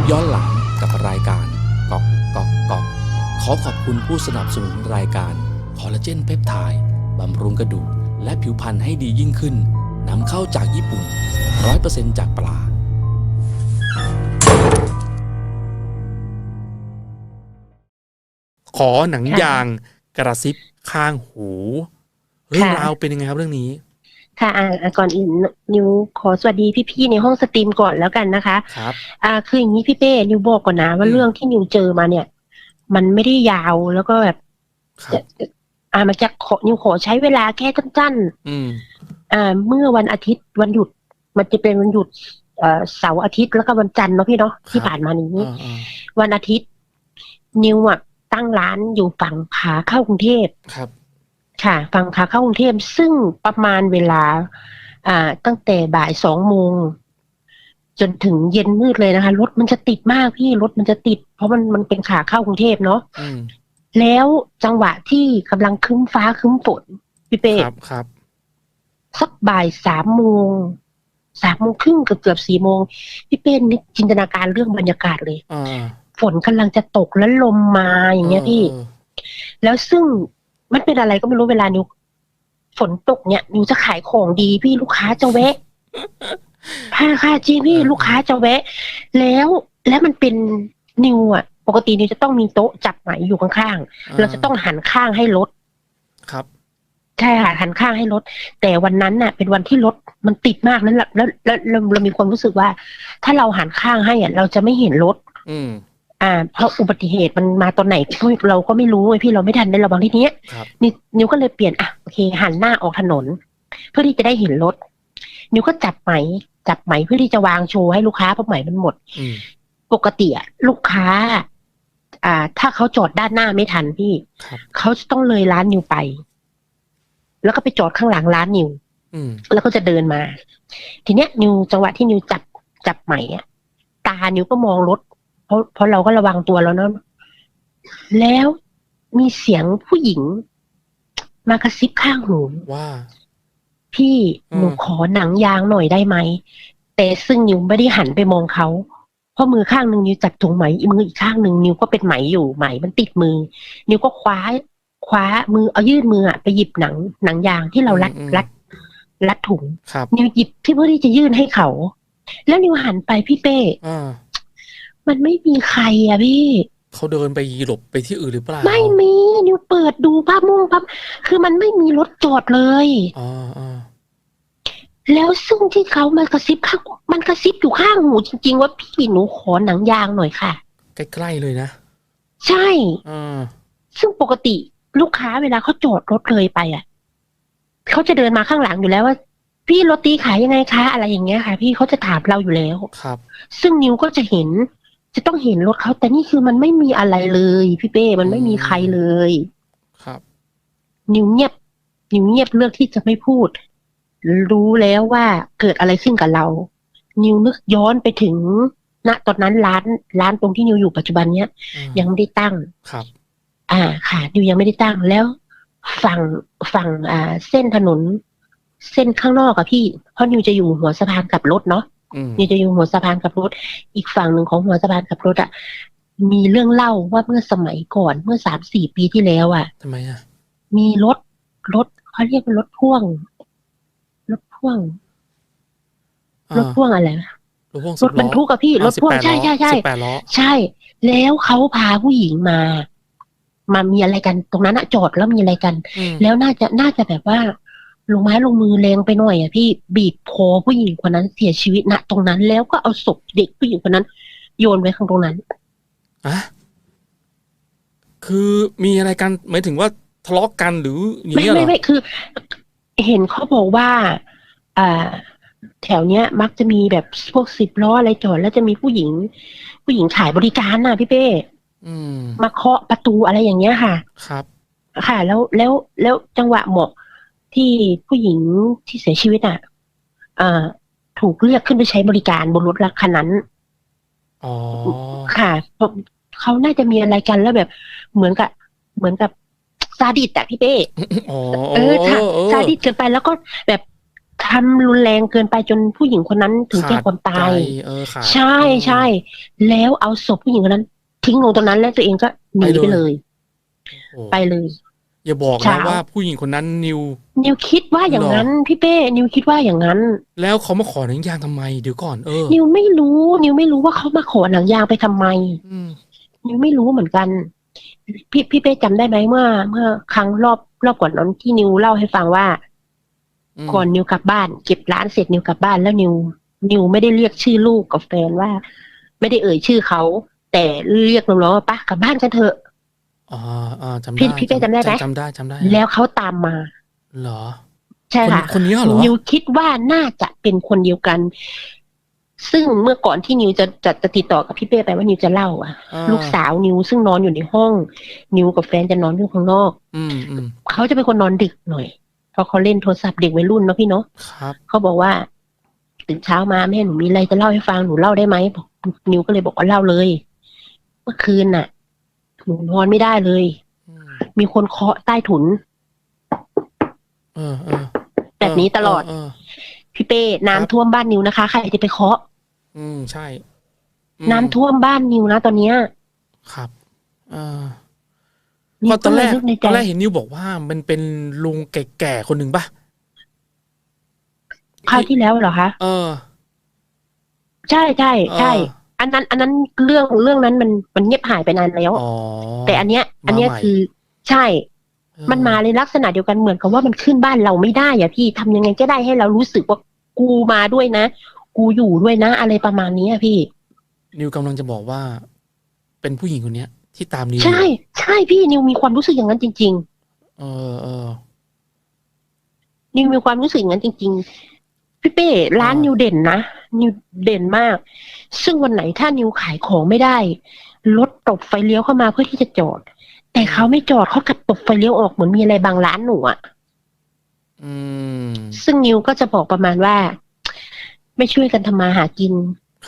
ปย้อนหลังกับรายการกอกกอกกอกขอขอบคุณผู้สนับสนุนรายการคอลลาเจนเพปไทด์บำรุงกระดูกและผิวพรรณให้ดียิ่งขึ้นนำเข้าจากญี่ปุ่น 100%จากปลาขอหนังยางกระซิบข้างหู เรื่องราวเป็นยังไงครับเรื่องนี้ ค่ะอ่าอ่าก่อนอื่นนิวขอสวัสดีพี่ๆในห้องสตรีมก่อนแล้วกันนะคะครับอ่าคืออย่างนี้พี่เป้นิวบอกก่อนนะว่าอืมเรื่องที่นิวเจอมาเนี่ย มันไม่ได้ยาวแล้วก็แบบครับอ่ามันจะขอนิวขอใช้เวลาแค่สั้นอืมๆอ่า เมื่อวันอาทิตย์วันหยุด มันจะเป็นวันหยุดเอ่อเสาร์อาทิตย์แล้วก็วันจันทร์เนาะพี่เนาะที่ผ่านมานี้อ่าอ่าวันอาทิตย์ นิวอะตั้งร้านอยู่ฝั่งขาเข้ากรุงเทพครับ ค่ะ ฝั่งขาเข้ากรุงเทพซึ่งประมาณเวลา อ่า ตั้งแต่บ่ายสองโมงจนถึงเย็นมืดเลยนะคะรถมันจะติดมากพี่รถมันจะติด เพราะมันมันเป็นขาเข้ากรุงเทพเนาะอืมแล้วจังหวะที่กำลังครึ้มฟ้าครึ้มฝนพี่เป้ครับครับสักบ่ายสามโมงสามโมงครึ่งเกือบเกือบสี่โมงพี่เป้นึกจินตนาการเรื่องบรรยากาศเลยอ่าฝนกำลังจะตกแล้วลมมาอย่างเงี้ยพี่ออแล้วซึ่ง มันเป็นอะไรก็ไม่รู้เวลานิวฝนตกเนี่ยนิวจะขายของดีพี่ลูกค้าจะแวะค่ะค่ะจริงพี่ลูกค้าจะแวะ แล้วแล้วมันเป็นนิวอะ ปกตินิวจะต้องมีโต๊ะจับไหมอยู่ข้างๆเราจะต้องหันข้างให้รถครับใช่ค่ะหันข้างให้รถ แต่วันนั้นน่ะ เป็นวันที่รถมันติดมากนั้นแล้วแล้วแล้วแล้วเรามีความรู้สึกว่า ถ้าเราหันข้างให้อะเราจะไม่เห็นรถ อืม อ่า เพราะอุบัติเหตุมันมาตอนไหนเราก็ไม่รู้ไงพี่เราไม่ทันได้ระวังที่เนี้ยครับนิวนิวก็เลยเปลี่ยนอะโอเคหันหน้าออกถนน เพื่อที่จะได้เห็นรถ นิวก็จับไหม จับไหมเพื่อที่จะวางโชว์ให้ลูกค้าเพราะไหมมันหมดอืมปกติอะลูกค้า อ่า ถ้าเขาจอดด้านหน้าไม่ทันพี่ครับเขาจะต้องเลยร้านนิวไป แล้วก็ไปจอดข้างหลังร้านนิวอืมแล้วก็จะเดินมา ทีเนี้ยนิวจังหวะที่นิวจับจับไหมอะตานิวก็มองรถ เพราะเพราะเราก็ระวังตัวแล้วเนาะแล้วมีเสียงผู้หญิง มากระซิบข้างหูว่า พี่อืมหนูขอหนังยางหน่อยได้ไหม แต่ซึ่งนิวไม่ได้หันไปมองเขาเพราะมือข้างหนึ่งนิวจับถุงไหมอีกมืออีกข้างหนึ่งนิวก็เป็นไหมอยู่ไหมมันติดมือ นิวก็คว้า คว้ามือเอายื่นมืออะไปหยิบหนัง หนังยางที่เรารัดอืมรัดรัดถุงครับนิวหยิบที่เพื่อที่จะยื่นให้เขา แล้วนิวหันไปพี่เป้อ่า มันไม่มีใครอะพี่เขาเดินไปหลบไปที่อื่นหรือเปล่า ไม่มีนิวเปิดดูภาพมุ่งภาพคือมันไม่มีรถจอดเลยอ่าอ่าแล้วซึ่งที่เขามากระซิบข้างมันกระซิบอยู่ข้างหูจริง ๆ ว่าพี่หนูขอหนังยางหน่อยค่ะ ใกล้ๆเลยนะ ใช่อ่าซึ่งปกติลูกค้าเวลาเขาจอดรถเลยไปอะเขาจะเดินมาข้างหลังอยู่แล้วว่า พี่โรตีขายยังไงคะ อะไรอย่างเงี้ยค่ะ พี่เขาจะถามเราอยู่แล้วครับ ซึ่งนิวก็จะเห็น จะต้องเห็นรถเขาแต่นี่คือมันไม่มีอะไรเลย พี่เป้มันไม่มีใครเลย ครับ นิวเงียบ นิวเงียบเลือกที่จะไม่พูด รู้แล้วว่าเกิดอะไรขึ้นกับเรา นิวนึกย้อนไปถึงณตอนนั้นร้านร้านตรงที่นิวอยู่ปัจจุบันเนี้ยอ่ายังไม่ได้ตั้งครับ อ่าค่ะนิวยังไม่ได้ตั้งแล้ว ฝั่งฝั่งอ่า เส้นถนน เส้นข้างนอกอะพี่เพราะนิวจะอยู่หัวสะพานกลับรถเนาะ อืมนิวจะอยู่หัวสะพานกลับรถ อีกฝั่งหนึ่งของหัวสะพานกลับรถอะมีเรื่องเล่าว่าเมื่อสมัยก่อนเมื่อสามสี่ปีที่แล้วอะทำไมอะ มีรถรถเขาเรียกว่ารถพ่วง รถพ่วงอ่ารถพ่วงอะไรวะรถพ่วงรสิถบบล้รอรทุกอะพี่รถพ่วงอ่าใช่ใช่ใช่สิบแปดล้อใช่ แล้วเขาพาผู้หญิงมา มามีอะไรกัน ตรงนั้นอะจอดแล้วมีอะไรกันอืมแล้วน่าจะน่าจะแบบว่า ลงไม้ลงมือแรงไปหน่อยอะพี่บีบคอผู้หญิงคนนั้นเสียชีวิตณตรงนั้น แล้วก็เอาศพเด็กผู้หญิงคนนั้น โยนไว้ข้างตรงนั้นอะคือมีอะไรกันหมายถึงว่าทะเลาะกันหรืออย่างไม่เงี้ยเหรไม่อไม่คือ เห็นเขาบอกว่าอ่าแถวเนี้ย มักจะมีแบบพวกสิบล้ออะไรจอดแล้วจะมีผู้หญิง ผู้หญิงขายบริการน่ะพี่เป้อืมมาเคาะประตูอะไรอย่างเงี้ยค่ะ ครับ ค่ะ แล้วแล้วแล้วจังหวะเหมาะ ที่ผู้หญิงที่เสียชีวิตอะอ่าถูกเรียกขึ้นไปใช้บริการบนรถคันนั้นอ๋อค่ะเพราะเขาน่าจะมีอะไรกันแล้วแบบ เหมือนกับ เหมือนกับซาดิสอะพี่เป้อ๋อเออค่ะเออซาดิสเกินไปแล้วก็แบบททำรุนแรงเกินไปจนผู้หญิงคนนั้นถึงแก่ความตายขดใจเออขาดใช่ใช่ แล้วเอาศพผู้หญิงคนนั้น ทิ้งลงตรงนั้นแล้วตัวเองก็หนีไปไปเลเลยยโอ้ไปเลย อย่าบอกนะเช้าว่าผู้หญิงคนนั้นนิว นิวคิดว่าอย่างนั้นพี่เป้ นิวคิดว่าอย่างนั้น แล้วเขามาขอหนังยางทำไมเดี๋ยวก่อนเออ นิวไม่รู้ นิวไม่รู้ว่าเขามาขอหนังยางไปทำไมอืมนิวไม่รู้เหมือนกัน พี่พี่เป้จำได้ไหมเมื่อ เมื่อครั้งรอบรอบก่อนนั้นที่นิวเล่าให้ฟังว่าอืมก่อนนิวกลับบ้าน เก็บร้านเสร็จนิวกลับบ้านแล้วนิว นิวไม่ได้เรียกชื่อลูกกับแฟนว่า ไม่ได้เอ่ยชื่อเขาแต่เรียกน้องๆว่าปะกลับบ้านกันเถอะ อ่าอ่าจำพี่ได้พี่เป้จำได้ไหมจำได้จำได้ แล้วเขาตามมาเหรอ ใช่ค่ะคนคนนี้เหรอนิวคิดว่าน่าจะเป็นคนเดียวกัน ซึ่งเมื่อก่อนที่นิวจะจะจะติดต่อกับพี่เป้ไปว่านิวจะเล่าอะอ่ลูกสาวนิวซึ่งนอนอยู่ในห้อง นิวกับแฟนจะนอนอยู่ข้างนอกอืมอืมเขาจะเป็นคนนอนดึกหน่อยเพราะเขาเล่นโทรศัพท์เด็กวัยรุ่นเนาะพี่เนาะครับเขาบอกว่าตื่นเช้ามาแม่หนูมีอะไรจะเล่าให้ฟังหนูเล่าได้ไหมบอกนิวก็เลยบอกว่าเล่าเลย เมื่อคืนน่ะ หนูนอนไม่ได้เลยอืมมีคนเคาะใต้ถุนเออเออแบบนี้ตลอดเเพี่เป้น้ำท่วมบ้านนิวนะคะใครจะไปเคาะ อืมใช่อืน้ำท่วมบ้านนิวนะตอนเนี้ย ครับเออนิเพวราะตอนแรกก็เลยนึกในตใจอนแรกเห็นนิวบอกว่า มันเป็นลุงแก่ๆคนหนึ่งปะคราวที่แล้วเหรอคะเออ ใช่ใช่ใช่เอออันนั้น อันนั้นเรื่องเรื่องนั้นมันมันเงียบหายไปนานแล้ว อ๋อ แต่อันเนี้ย อันเนี้ยมาใหม่ คือใช่เออมันมาในลักษณะเดียวกันเหมือนกับว่ามันขึ้นบ้านเราไม่ได้อะพี่ทำยังไงก็ได้ให้เรารู้สึกว่ากูมาด้วยนะ กูอยู่ด้วยนะ อะไรประมาณนี้อะพี่ นิวกำลังจะบอกว่า เป็นผู้หญิงคนเนี้ย ที่ตามนิวใช่ ใช่พี่นิวมีความรู้สึกอย่างนั้นจริงเออเออๆนิวมีความรู้สึกอย่างนั้นจริงๆ พี่เป้ร้านอ่านินิวเด่นนะนิวเด่นมาก ซึ่งวันไหนถ้านิวขายของไม่ได้รถตบไฟเลี้ยวเข้ามาเพื่อที่จะจอด แต่เขาไม่จอดเขากลับตบไฟเลี้ยวออกเหมือนมีอะไรบางร้านหนูอะอืมซึ่งนิวก็จะบอกประมาณว่า ไม่ช่วยกันทำมาหากิน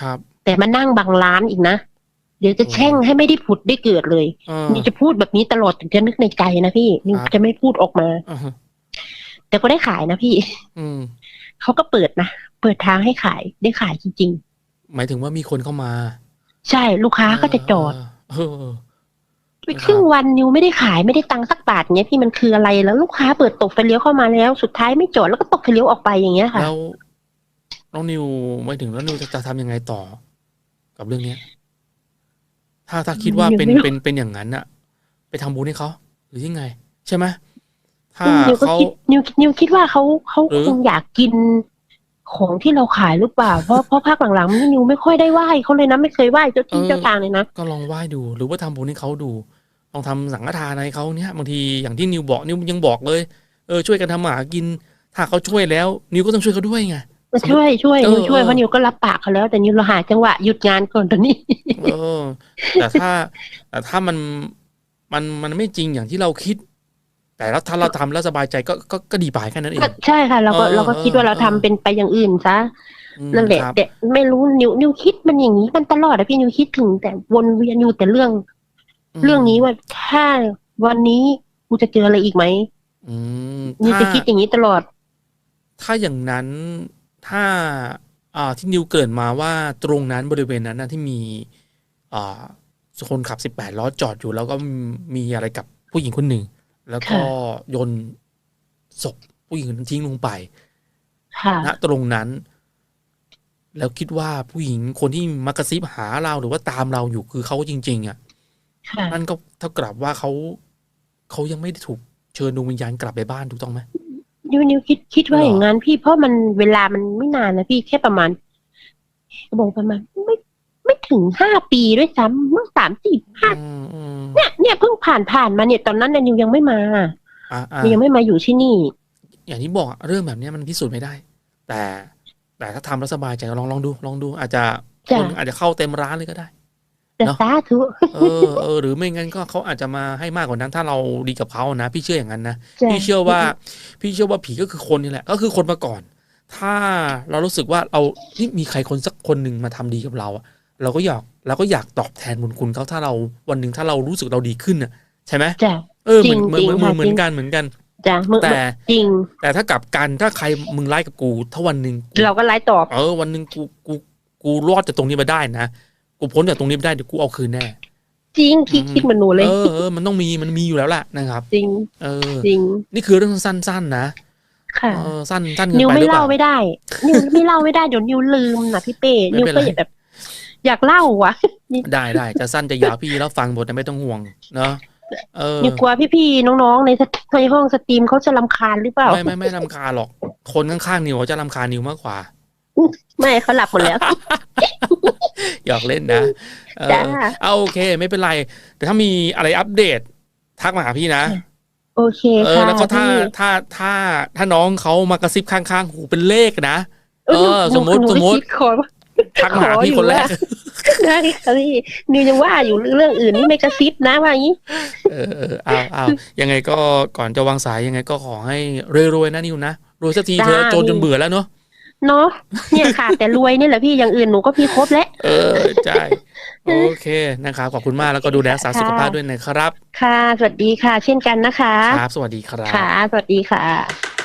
ครับ แต่มานั่งบางร้านอีกนะเดี๋ยวจะแช่งให้ไม่ได้ผุดได้เกิดเลยเออนิวจะพูดแบบนี้ตลอดถึงจะนึกในใจนะพี่นิวครับจะไม่พูดออกมาอ่าฮะแต่ก็ได้ขายนะพี่อืม เขาก็เปิดนะ เปิดทางให้ขายได้ขายจริงหมายถึงว่ามีคนเข้ามาๆใช่ลูกค้าก็จะจอดเออเออไปครึ่งวันนิวไม่ได้ขายไม่ได้ตังค์สักบาทเนี้ยพี่มันคืออะไรแล้วลูกค้าเปิดตบไฟเลี้ยวเข้ามาแล้ว สุดท้ายไม่จอดแล้วก็ตบไฟเลี้ยวออกไปอย่างเงี้ยค่ะแล้วน้องนิวหมายถึงแล้วนิวจะจะทำยังไงต่อ กับเรื่องเนี้ย ถ้าถ้าคิดว่าเป็นยังไม่รู้เป็นเป็นอย่างนั้นอะไปทำบุญให้เขาหรือยังไง ใช่ไหม ถ้านิวก็เขา คิดนิวนิวคิดว่าเขาเขาหรือ คงอยากกินของที่เราขายหรือเปล่า เพราะเพราะภาคหลังๆนิวไม่ค่อยได้ไหว้เขาเลยนะไม่เคยไหว้เจ้าที่เจ้าทางเลยนะ ก็ลองไหว้ดู หรือว่าทำบุญให้เขาดู ลองทำสังฆทานให้เขาเนี่ยบางทีอย่างที่นิวบอกนิวยังบอกเลยเออช่วยกันทำมาหากิน ถ้าเขาช่วยแล้ว นิวก็ต้องช่วยเขาด้วยไง มาช่วยช่วยเออนิวช่วยเออ เพราะนิวก็รับปากเขาแล้วแต่นิวเราหาจังหวะหยุดงานก่อนตอนนี้ เออ แต่ถ้าแต่ถ้ามันมันมันไม่จริงอย่างที่เราคิด แต่แล้วถ้าเราทำแล้วสบายใจก็ก็ก็ดีไปแค่นั้นเองก็ใช่ค่ะ เราก็เออเราก็คิดว่าเราเออทำเป็นไปอย่างอื่นซะอืมนั่นแหละครับแต่ไม่รู้นิวนิวคิดมันอย่างนี้มันตลอดอะพี่นิวคิดถึง แต่วนเวียนอยู่แต่เรื่องมเรื่องนี้ว่าถ้าวันนี้กูจะเจออะไรอีกไหมอืมนิวถ้าจะคิดอย่างนี้ตลอด ถ้าอย่างนั้นถ้า อ่าที่นิวเกริดมาว่าตรงนั้นบริเวณนั้นนะที่มี อ่าคนขับสิบแปดล้อจอดอยู่แล้วก็มีอะไรกับผู้หญิงคนหนึ่ง แล้วก็ค่ะโยนศพผู้หญิงคนนั้นทิ้งลงไปค่ะณตรงนั้น แล้วคิดว่าผู้หญิงคนที่มากระซิบหาเราหรือว่าตามเราอยู่คือเขาจริง ๆอะค่ะนั่นก็เท่ากับว่าเขาเขายังไม่ได้ถูกเชิญดวงวิญญาณกลับไปบ้านถูกต้องไหมนิวนิวคิดคิดว่าหรอออย่างนั้นพี่เพราะมันเวลามันไม่นานนะพี่แค่ประมาณบอกประมาณไม่ไม่ ถึงห้าปีด้วยซ้ำเมื่อสามสี่ห้าอืมอืมเนี่ยเนี่ยเพิ่งผ่านผ่านมาเนี่ยตอนนั้นน่ะนิวยังไม่มาอะอะนิวยังไม่มาอยู่ที่นี่ อย่างที่บอกอะเรื่องแบบเนี้ยมันพิสูจน์ไม่ได้ แต่ แต่ถ้าทำแล้วสบายใจก็ลองลองดู ลองดู อาจจะจ้ะคนอาจจะเข้าเต็มร้านเลยก็ได้แต่เนอะสาธุเออเออหรือไม่งั้นก็เขาอาจจะมาให้มากกว่านั้น ถ้าเราดีกับเขานะพี่เชื่ออย่างนั้นนะจ้ะพี่เชื่อว่า พี่เชื่อว่าผีก็คือคนนี่แหละ ก็คือคนมาก่อน ถ้าเรารู้สึกว่าเรานี่มีใครคนสักคนหนึ่งมาทำดีกับเราอะ เราก็อยากเราก็อยากตอบแทนบุญคุณเขาถ้าเราวันหนึ่งถ้าเรารู้สึกเราดีขึ้นอะใช่ไหมจ้ะเออเหมือนเหมือนจริงเหมือนๆเหมือนค่ะกันเหมือนกันจ้ะมึงแต่จริง แต่ถ้ากลับกันถ้าใครมึงไล่กับกู ถ้าวันหนึ่งเราก็ไลฟ์ตอบเออวันหนึ่งกูกูกูรอดจากตรงนี้มาได้นะกูพ้นจากตรงนี้มาได้เดี๋ยวกูเอาคืนแน่จริงพี่คิดเหมือนหนูเลยเออเออมันต้องมีมันมีอยู่แล้วล่ะนะครับ จริง เออ จริง นี่คือเรื่องสั้นๆนะค่ะเออสั้นสั้นเกินนิวไปไม่หรือเปเล่าล่าไม่ได้ นิวไม่เล่าไม่ได้เดี๋ยวนิวลืมนะพี่เป้ไม่นิวเป็นก็ไรแบบ อยากเล่าวะได้ได้จะสั้นจะยาวพี่แล้วฟังหมดนะไม่ต้องห่วงเนาะเออนิวกลัวพี่ๆน้องๆในสในห้องสตรีมเขาจะรำคาญหรือเปล่า ไม่ไม่ไม่รำคาญหรอก คนข้างๆนิวเขาจะรำคาญนิวมากกว่า ไม่เขาหลับหมดแล้วหยอกเล่นนะเออจ้าเอาโอเค ไม่เป็นไร แต่ถ้ามีอะไรอัปเดต ทักมาหาพี่นะ โอเคเออค่ะแล้วก็ถ้าพี่ถ้าถ้าถ้าน้องเขามากระซิบข้างๆหูเป็นเลขนะเออเออหนูสมมุติหนูสมมุติคิดขอ ทักมาหาพี่คนแรกได้ค่ะพี่นิวยังว่าอยู่เรื่องอื่นนี่ไม่กระซิบนะว่าอย่างนี้เออเออเอาเอายังไงก็ก่อนจะวางสายยังไงก็ขอให้รวยๆนะนิวนะรวยสักทีเธอะจ้าจนจนเบื่อแล้วเนาะเนาะเนี่ยค่ะ แต่รวยนี่แหละพี่อย่างอื่นหนูก็พี่ครบแล้วเออใช่โอเคนะครับขอบคุณมากแล้วก็ดูแลรักษาสุขภาพด้วยนะครับ ค่ะ สวัสดีค่ะ เช่นกันนะคะครับสวัสดีครับค่ะ สวัสดีค่ะ